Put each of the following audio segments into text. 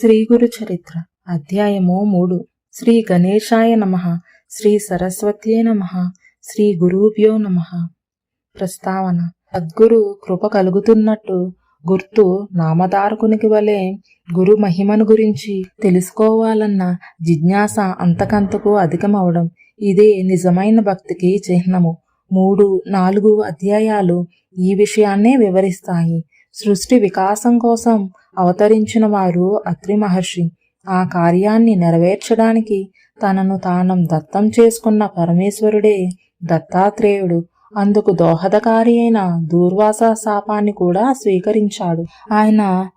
శ్రీ గురు చరిత్ర అధ్యాయము మూడు. శ్రీ గణేశాయ నమ శ్రీ సరస్వత్యే నమ శ్రీ గురుభ్యో నమ. ప్రస్తావన సద్గురు కృప కలుగుతున్నట్టు గుర్తు నామధారకునికి వలె గురు మహిమను గురించి తెలుసుకోవాలన్న జిజ్ఞాస అంతకంతకు అధికమవడం ఇదే నిజమైన భక్తికి చిహ్నము. మూడు నాలుగు అధ్యాయాలు ఈ విషయాన్నే వివరిస్తాయి. సృష్టి వికాసం కోసం అవతరించిన వారు అత్రి మహర్షి. ఆ కార్యాన్ని నెరవేర్చడానికి తనను తానం దత్తం చేసుకున్న పరమేశ్వరుడే దత్తాత్రేయుడు. అందుకు దోహదకారి అయిన దూర్వాస శాపాన్ని కూడా స్వీకరించాడు. ఆయన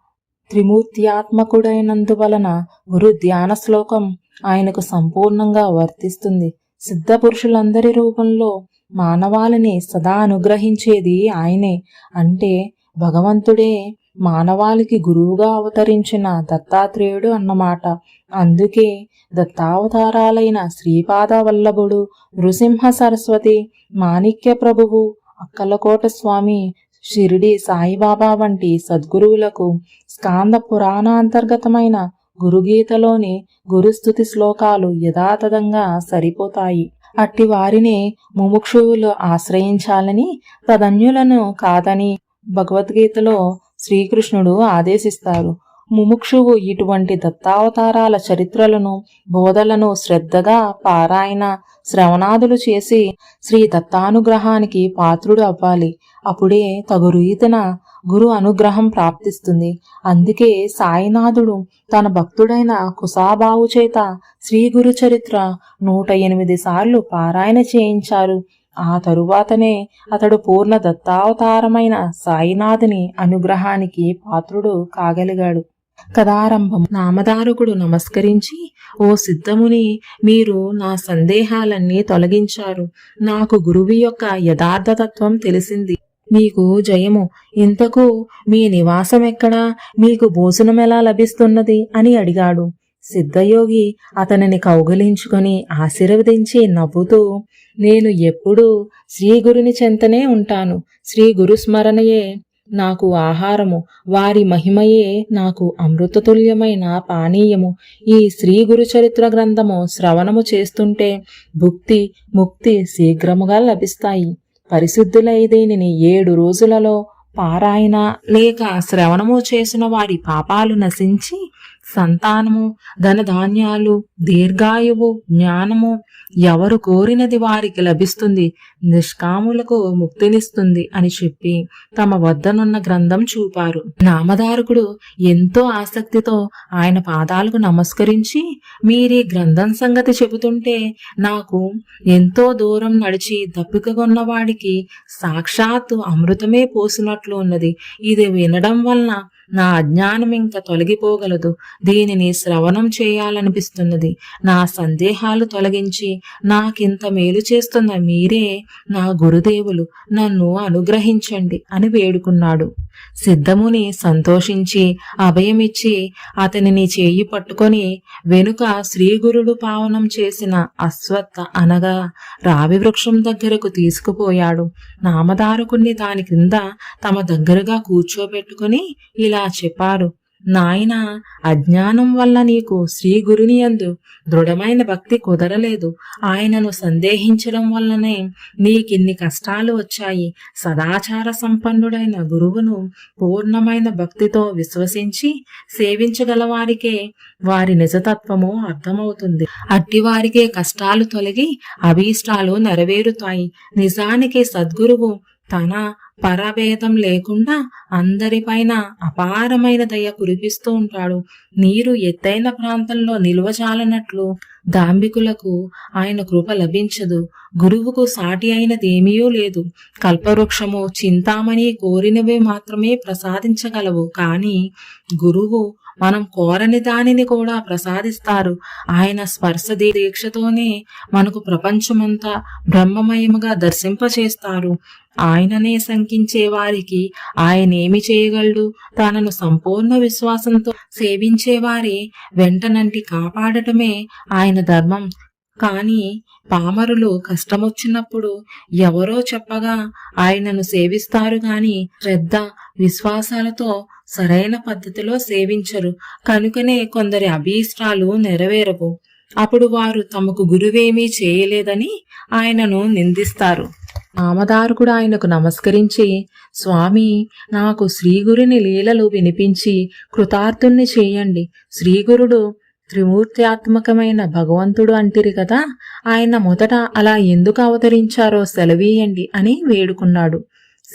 త్రిమూర్త్యాత్మకుడైనందువలన గురు ధ్యాన శ్లోకం ఆయనకు సంపూర్ణంగా వర్తిస్తుంది. సిద్ధ పురుషులందరి రూపంలో మానవాళిని సదా అనుగ్రహించేది ఆయనే. అంటే భగవంతుడే మానవాళికి గురువుగా అవతరించిన దత్తాత్రేయుడు అన్నమాట. అందుకే దత్తావతారాలైన శ్రీపాద వల్లభుడు నృసింహ సరస్వతి మాణిక్య ప్రభువు అక్కలకోట స్వామి షిరిడి సాయిబాబా వంటి సద్గురువులకు స్కాంద పురాణాంతర్గతమైన గురుగీతలోని గురుస్థుతి శ్లోకాలు యథాతథంగా సరిపోతాయి. అట్టి వారిని ముముక్షువులు ఆశ్రయించాలని తదన్యులను కాదని భగవద్గీతలో శ్రీకృష్ణుడు ఆదేశిస్తారు ముముక్షువు ఇటువంటి దత్తావతారాల చరిత్రలను బోధలను శ్రద్ధగా పారాయణ శ్రవణాదులు చేసి శ్రీ దత్తానుగ్రహానికి పాత్రుడు అవ్వాలి. అప్పుడే తగు రీతిన గురు అనుగ్రహం ప్రాప్తిస్తుంది. అందుకే సాయినాథుడు తన భక్తుడైన కుసాబావు చేత శ్రీ గురు చరిత్ర నూట ఎనిమిది సార్లు పారాయణ చేయించారు. ఆ తరువాతనే అతడు పూర్ణ దత్తావతారమైన సాయినాథుని అనుగ్రహానికి పాత్రుడు కాగలిగాడు. కథారంభం. నామదారుకుడు నమస్కరించి ఓ సిద్ధముని మీరు నా సందేహాలన్నీ తొలగించారు. నాకు గురువు యొక్క యథార్థతత్వం తెలిసింది. మీకు జయము. ఇంతకు మీ నివాసం ఎక్కడా మీకు భోజనం ఎలా లభిస్తున్నది? అని అడిగాడు. సిద్ధయోగి అతనిని కౌగిలించుకొని ఆశీర్వదించి నవ్వుతూ నేను ఎప్పుడూ శ్రీ గురుని చెంతనే ఉంటాను. శ్రీ గురు స్మరణయే నాకు ఆహారము. వారి మహిమయే నాకు అమృతతుల్యమైన పానీయము. ఈ శ్రీ గురు చరిత్ర గ్రంథము శ్రవణము చేస్తుంటే భుక్తి ముక్తి శీఘ్రముగా లభిస్తాయి. పరిశుద్ధులై దీనిని ఏడు రోజులలో పారాయణ లేక శ్రవణము చేసిన వారి పాపాలు నశించి సంతానము ధనధాన్యాలు దీర్ఘాయువు జ్ఞానము ఎవరు కోరినది వారికి లభిస్తుంది నిష్కాములకు ముక్తినిస్తుంది అని చెప్పి తమ వద్దనున్న గ్రంథం చూపారు. నామధారకుడు ఎంతో ఆసక్తితో ఆయన పాదాలకు నమస్కరించి మీరీ గ్రంథం సంగతి చెబుతుంటే నాకు ఎంతో దూరం నడిచి దప్పికగొన్నవాడికి సాక్షాత్తు అమృతమే పోసినట్లు ఉన్నది. ఇది వినడం వలన నా అజ్ఞానం ఇంకా తొలగిపోగలదు. దీనిని శ్రవణం చేయాలనిపిస్తున్నది. నా సందేహాలు తొలగించి నాకింత మేలు చేస్తున్న మీరే నా గురుదేవులు నన్ను అనుగ్రహించండి అని వేడుకున్నాడు. సిద్ధముని సంతోషించి అభయమిచ్చి అతనిని చేయి పట్టుకొని వెనుక శ్రీగురుడు పావనం చేసిన అశ్వత్థ అనగా రావి వృక్షం దగ్గరకు తీసుకుపోయాడు. నామధారకుణ్ణి దాని క్రింద తమ దగ్గరగా కూర్చోబెట్టుకుని ఇలా చెప్పారు. నాయన అజ్ఞానం వల్ల నీకు శ్రీ గురుని యందు దృఢమైన భక్తి కుదరలేదు. ఆయనను సందేహించడం వల్లనే నీకిన్ని కష్టాలు వచ్చాయి. సదాచార సంపన్నుడైన గురువును పూర్ణమైన భక్తితో విశ్వసించి సేవించగలవారికే వారి నిజతత్వము అర్థమవుతుంది. అట్టి వారికే కష్టాలు తొలగి అభీష్టాలు నెరవేరుతాయి. నిజానికి సద్గురువు తన పరభేదం లేకుండా అందరిపైన అపారమైన దయ కురిపిస్తూ ఉంటాడు. నీరు ఎత్తైన ప్రాంతంలో నిల్వచాలనట్లు దాంబికులకు ఆయన కృప లభించదు. గురువుకు సాటి అయినదేమీయూ లేదు. కల్పవృక్షము చింతామణి కోరినవి మాత్రమే ప్రసాదించగలవు. కానీ గురువు మనం కోరని దానిని కూడా ప్రసాదిస్తారు. ఆయన స్పర్శ దీక్షతోనే మనకు ప్రపంచమంతా బ్రహ్మమయముగా దర్శింపచేస్తారు. ఆయననే శంకించే వారికి ఆయనేమి చేయగలడు? తనను సంపూర్ణ విశ్వాసంతో సేవించేవారి వెంటనంటి కాపాడటమే ఆయన ధర్మం. కాని పామరులు కష్టమొచ్చినప్పుడు ఎవరో చెప్పగా ఆయనను సేవిస్తారు గాని శ్రద్ధ విశ్వాసాలతో సరైన పద్ధతిలో సేవించరు. కనుకనే కొందరి అభీష్టాలు నెరవేరవు. అప్పుడు వారు తమకు గురువేమీ చేయలేదని ఆయనను నిందిస్తారు. నామదారుకుడు ఆయనకు నమస్కరించి స్వామి నాకు శ్రీగురుని లీలలు వినిపించి కృతార్థుణ్ణి చేయండి. శ్రీగురుడు త్రిమూర్త్యాత్మకమైన భగవంతుడు అంటిరి కదా ఆయన మొదట అలా ఎందుకు అవతరించారో సెలవీయండి అని వేడుకున్నాడు.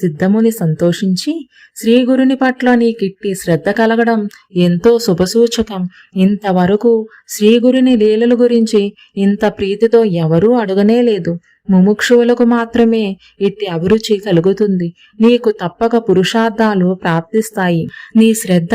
సిద్ధముని సంతోషించి శ్రీగురుని పట్ల నీకిట్టి శ్రద్ధ కలగడం ఎంతో శుభసూచకం. ఇంతవరకు శ్రీగురుని లీలల గురించి ఇంత ప్రీతితో ఎవరూ అడగనే లేదు. ముముక్షువులకు మాత్రమే ఇట్టి అభిరుచి కలుగుతుంది. నీకు తప్పక పురుషార్థాలు ప్రాప్తిస్తాయి. నీ శ్రద్ధ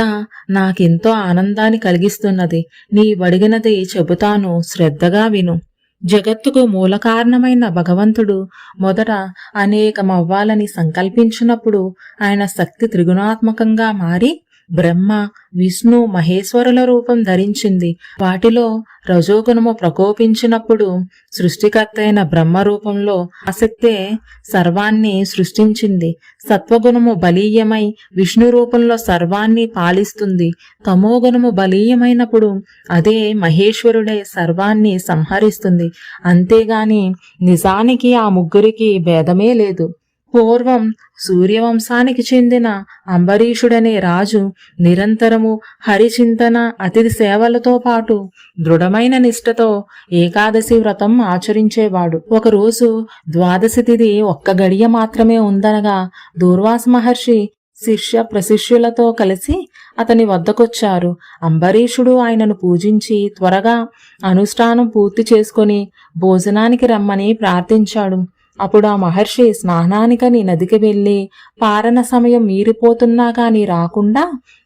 నాకెంతో ఆనందాన్ని కలిగిస్తున్నది. నీ వడిగినది చెబుతాను శ్రద్ధగా విను. జగత్తుకు మూల కారణమైన భగవంతుడు మొదట అనేకమవ్వాలని సంకల్పించినప్పుడు ఆయన శక్తి త్రిగుణాత్మకంగా మారి బ్రహ్మ విష్ణు మహేశ్వరుల రూపం ధరించింది. వాటిలో రజోగుణము ప్రకోపించినప్పుడు సృష్టికర్త అయిన బ్రహ్మ రూపంలో ఆసక్తే సర్వాన్ని సృష్టించింది. సత్వగుణము బలీయమై విష్ణు రూపంలో సర్వాన్ని పాలిస్తుంది. తమోగుణము బలీయమైనప్పుడు అదే మహేశ్వరుడే సర్వాన్ని సంహరిస్తుంది. అంతేగాని నిజానికి ఆ ముగ్గురికి భేదమే లేదు. పూర్వం సూర్యవంశానికి చెందిన అంబరీషుడనే రాజు నిరంతరము హరిచింతన అతిథి సేవలతో పాటు దృఢమైన నిష్ఠతో ఏకాదశి వ్రతం ఆచరించేవాడు. ఒకరోజు ద్వాదశి తిథి ఒక్క గడియ మాత్రమే ఉందనగా దూర్వాస మహర్షి శిష్య ప్రశిష్యులతో కలిసి అతని వద్దకొచ్చారు. అంబరీషుడు ఆయనను పూజించి త్వరగా అనుష్ఠానం పూర్తి చేసుకొని భోజనానికి రమ్మని ప్రార్థించాడు. అప్పుడు ఆ మహర్షి స్నానానికని నదికి వెళ్ళి పారణ సమయం మీరిపోతున్నా కాని రాకుండా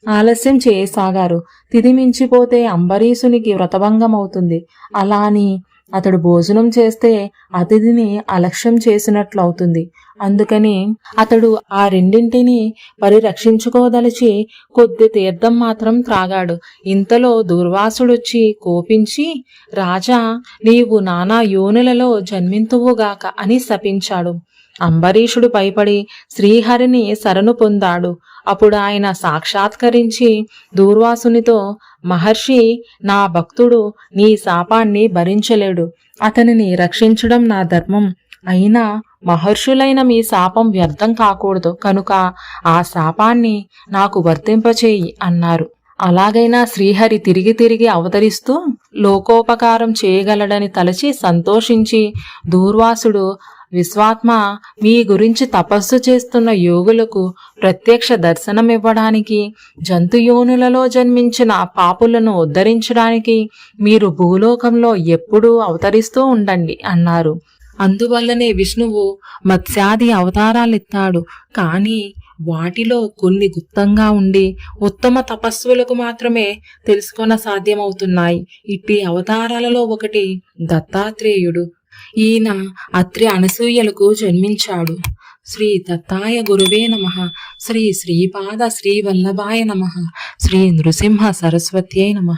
ఆలస్యం చేయసాగారు. తిది మించిపోతే అంబరీషునికి వ్రతభంగం అవుతుంది అలా అని అతడు భోజనం చేస్తే అతిథిని అలక్ష్యం చేసినట్లు అవుతుంది అందుకని అతడు ఆ రెండింటిని పరిరక్షించుకోదలిచి కొద్ది తీర్థం మాత్రం త్రాగాడు. ఇంతలో దుర్వాసుడొచ్చి కోపించి రాజా నీవు నానా యోనులలో జన్మింతువుగాక అని శపించాడు. అంబరీషుడు భయపడి శ్రీహరిని శరణు పొందాడు. అప్పుడు ఆయన సాక్షాత్కరించి దూర్వాసునితో మహర్షి నా భక్తుడు నీ శాపాన్ని భరించలేడు. అతనిని రక్షించడం నా ధర్మం. అయినా మహర్షులైన మీ శాపం వ్యర్థం కాకూడదు. కనుక ఆ శాపాన్ని నాకు వర్తింపచేయి అన్నారు. అలాగైనా శ్రీహరి తిరిగి తిరిగి అవతరిస్తూ లోకోపకారం చేయగలడని తలచి సంతోషించి దూర్వాసుడు విశ్వాత్మ మీ గురించి తపస్సు చేస్తున్న యోగులకు ప్రత్యక్ష దర్శనమివ్వడానికి జంతుయోనులలో జన్మించిన పాపులను ఉద్ధరించడానికి మీరు భూలోకంలో ఎప్పుడూ అవతరిస్తూ ఉండండి అన్నారు. అందువల్లనే విష్ణువు మత్స్యాది అవతారాలెత్తాడు. కానీ వాటిలో కొన్ని గుప్తంగా ఉండి ఉత్తమ తపస్సులకు మాత్రమే తెలుసుకొన సాధ్యమవుతున్నాయి ఇట్టి అవతారాలలో ఒకటి దత్తాత్రేయుడు. ఈయన అత్రి అనసూయలకు జన్మించాడు. శ్రీ దత్తాయ గురువే నమ. శ్రీ శ్రీపాద శ్రీ వల్లభాయ నమ. శ్రీ నృసింహ సరస్వత్యై నమ.